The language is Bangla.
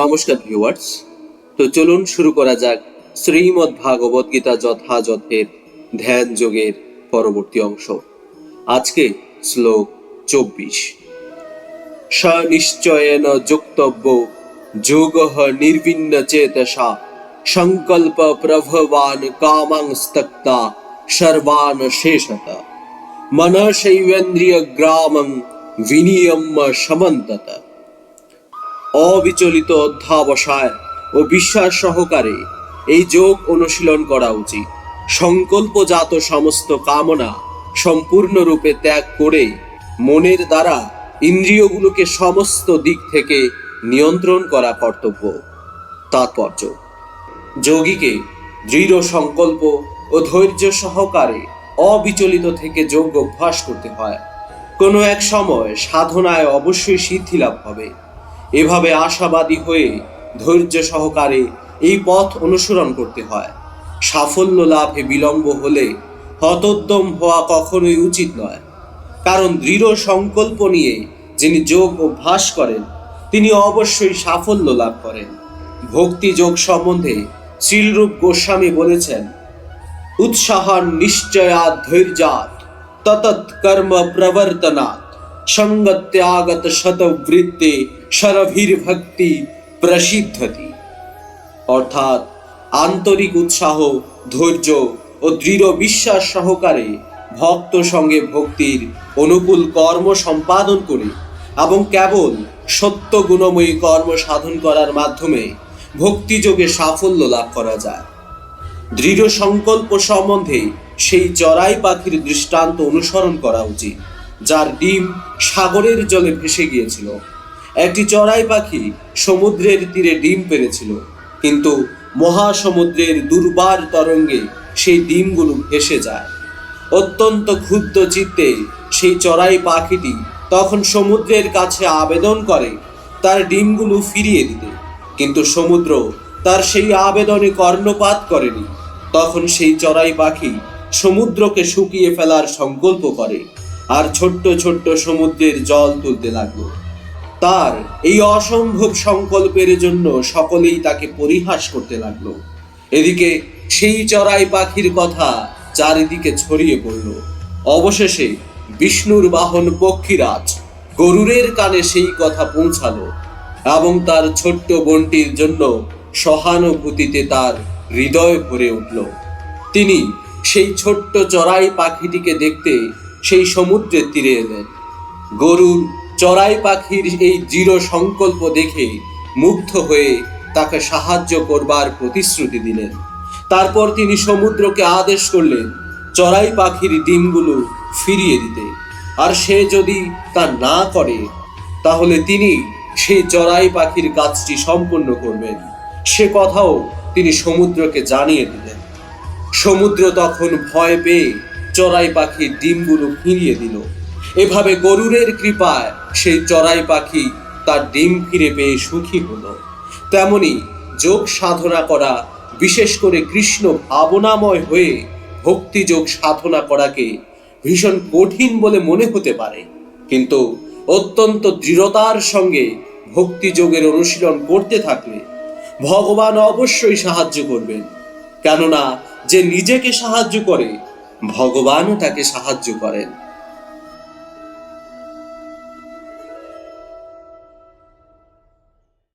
নমস্কার ভিউয়ার্স তো চলুন শুরু করা যাক শ্রীমদ্ ভাগবত গীতা যথাযথের ধ্যান যোগের পরবর্তী অংশ। আজকে শ্লোক চব্বিশ। সনিশ্চয়েন যুক্তব্য যোগ নির্বিন্ন চেতসা সংকল্প প্রভবান কামাং স্তক্তা সর্বান শেষত। মনসৈবেন্দ্রিয় গ্রামং বিনিয়ম সমন্তত। অবিচলিত অধ্যাবসায় ও বিশ্বাস সহকারে এই যোগ অনুশীলন করা উচিত। সংকল্পজাত সমস্ত কামনা সম্পূর্ণরূপে ত্যাগ করে মনের দ্বারা ইন্দ্রিয়গুলোকে সমস্ত দিক থেকে নিয়ন্ত্রণ করা কর্তব্য। তাৎপর্য। যোগীকে দৃঢ় সংকল্প ও ধৈর্য সহকারে অবিচলিত থেকে যোগ অভ্যাস করতে হয়। কোনো এক সময় সাধনায় অবশ্যই সিদ্ধি লাভ হবে। এভাবে আশাবাদী হয়ে ধৈর্য সহকারে এই পথ অনুসরণ করতে হয়। সাফল্য লাভে বিলম্ব হলে হতোদ্যম হওয়া কখনোই উচিত নয়। কারণ দৃঢ় সংকল্প নিয়ে যিনি যোগ অভ্যাস করেন, তিনি অবশ্যই সাফল্য লাভ করেন। ভক্তি যোগ সম্বন্ধে শ্রীরূপ গোস্বামী বলেছেন উৎসাহান নিশ্চয়াত ধৈর্যাত ততৎ কর্ম প্রবর্তনাৎ। সঙ্গত্যাগত শতবৃত্তে শরভীর ভক্তি প্রসিদ্ধতি। অর্থাৎ আন্তরিক উৎসাহ, ধৈর্য ও দৃঢ় বিশ্বাস সহকারে ভক্ত সঙ্গে ভক্তির অনুকূল কর্ম সম্পাদন করে এবং কেবল সত্য গুণময়ী কর্ম সাধন করার মাধ্যমে ভক্তিযোগে সাফল্য লাভ করা যায়। দৃঢ় সংকল্প সম্বন্ধে সেই চড়াই পাখির দৃষ্টান্ত অনুসরণ করা উচিত। যার ডিম সাগরের জলে ভেসে গিয়েছিল। একটি চড়াই পাখি সমুদ্রের তীরে ডিম পেরেছিল, কিন্তু মহাসমুদ্রের দুর্বার তরঙ্গে সেই ডিমগুলো ভেসে যায়। অত্যন্ত ক্ষুদ্র চিত্তে সেই চড়াই পাখিটি তখন সমুদ্রের কাছে আবেদন করে তার ডিমগুলো ফিরিয়ে দিতে, কিন্তু সমুদ্র তার সেই আবেদনে কর্ণপাত করেনি। তখন সেই চড়াই পাখি সমুদ্রকে শুকিয়ে ফেলার সংকল্প করে। আর ছোট্ট ছোট্ট সমুদ্রের জল তুলতে লাগল। তার এই অসম্ভব সংকল্পের জন্য সকলেই তাকে পরিহাস করতে লাগল। এদিকে সেই চড়াই পাখির কথা চারিদিকে ছড়িয়ে পড়ল। অবশেষে বিষ্ণুর বাহন পক্ষীরাজ গরুরের কানে সেই কথা পৌঁছালো এবং তার ছোট্ট বোনটির জন্য সহানুভূতিতে তার হৃদয় ভরে উঠল। তিনি সেই ছোট্ট চড়াই পাখিটিকে দেখতে সেই সমুদ্রের তীরে এলেন। গরুর চড়াই পাখির এই দৃঢ় সংকল্প দেখে মুগ্ধ হয়ে তাকে সাহায্য করবার প্রতিশ্রুতি দিলেন। তারপর তিনি সমুদ্রকে আদেশ করলেন, চড়াই পাখির ডিমগুলো ফিরিয়ে দিতে। আর সে যদি তা না করে, তাহলে তিনি সেই চড়াই পাখির কাজটি সম্পন্ন করবেন। সে কথাও তিনি সমুদ্রকে জানিয়ে দিলেন। সমুদ্র তখন ভয় পেয়ে চড়াই পাখির ডিমগুলো ফিরিয়ে দিল। এভাবে গরুরের কৃপায় সেই চড়াই পাখি তার ডিম ফিরে পেয়ে সুখী হলো। তেমনি যোগ সাধনা করা, বিশেষ করে কৃষ্ণ ভাবনাময় হয়ে ভক্তি যোগ সাধনা করাকে ভীষণ কঠিন বলে মনে হতে পারে। কিন্তু অত্যন্ত দৃঢ়তার সঙ্গে ভক্তি যোগের অনুশীলন করতে থাকলে ভগবান অবশ্যই সাহায্য করবেন। কেননা যে নিজেকে সাহায্য করে ভগবানও তাকে সাহায্য করেন।